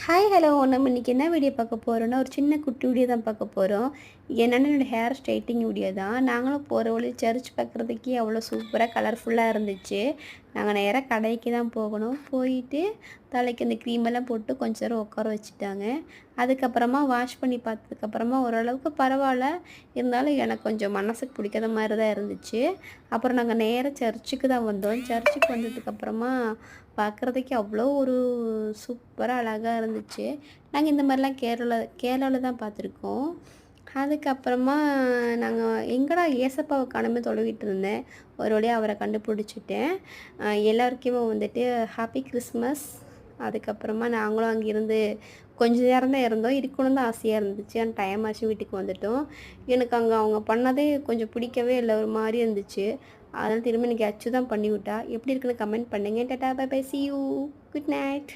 Hi hello நம்ம இன்றைக்கி என்ன வீடியோ பார்க்க போகிறோன்னா ஒரு சின்ன குட்டி வீடியோ தான் பார்க்க போகிறோம் என்னென்ன என்னோடய ஹேர் ஸ்ட்ரைட்டிங் வீடியோ தான். நாங்களும் போகிற வழி சர்ச் பார்க்குறதுக்கே அவ்வளோ சூப்பராக கலர்ஃபுல்லாக இருந்துச்சு. நாங்கள் நேராக கடைக்கு தான் போகணும். போயிட்டு தலைக்கு இந்த க்ரீமெல்லாம் போட்டு கொஞ்ச நேரம் உட்கார வச்சுட்டாங்க. அதுக்கப்புறமா வாஷ் பண்ணி பார்த்ததுக்கப்புறமா ஓரளவுக்கு பரவாயில்ல. இருந்தாலும் எனக்கு கொஞ்சம் மனசுக்கு பிடிக்காத மாதிரி தான் இருந்துச்சு. அப்புறம் நாங்கள் நேராக சர்ச்சுக்கு தான் வந்தோம். சர்ச்சுக்கு வந்ததுக்கப்புறமா பார்க்குறதுக்கே அவ்வளோ ஒரு சூப்பராக அழகாக இருந்துச்சு நாங்கள் இந்த மாதிரிலாம் கேரளா கேரளாவில் தான் பார்த்துருக்கோம். அதுக்கப்புறமா நாங்கள் எங்கடா ஏசப்பாவை காணமே தொலைவிட்டு இருந்தேன். ஒரு வழியாக அவரை கண்டுபிடிச்சிட்டேன். எல்லாருக்குமே வந்துட்டு ஹாப்பி கிறிஸ்மஸ் அதுக்கப்புறமா நாங்களும் அங்கேருந்து கொஞ்ச நேரம் தான் இருந்தோம். இருக்கணும் தான் ஆசையாக இருந்துச்சு. ஆனால் டைம் ஆச்சு வீட்டுக்கு வந்துட்டோம். எனக்கு அங்கே அவங்க பண்ணதே கொஞ்சம் பிடிக்கவே இல்லை. ஒரு மாதிரி இருந்துச்சு. அதனால் திரும்ப எனக்கு அச்சு தான் பண்ணி விட்டா எப்படி இருக்குன்னு கமெண்ட் பண்ணுங்கள் tata bye bye see you good night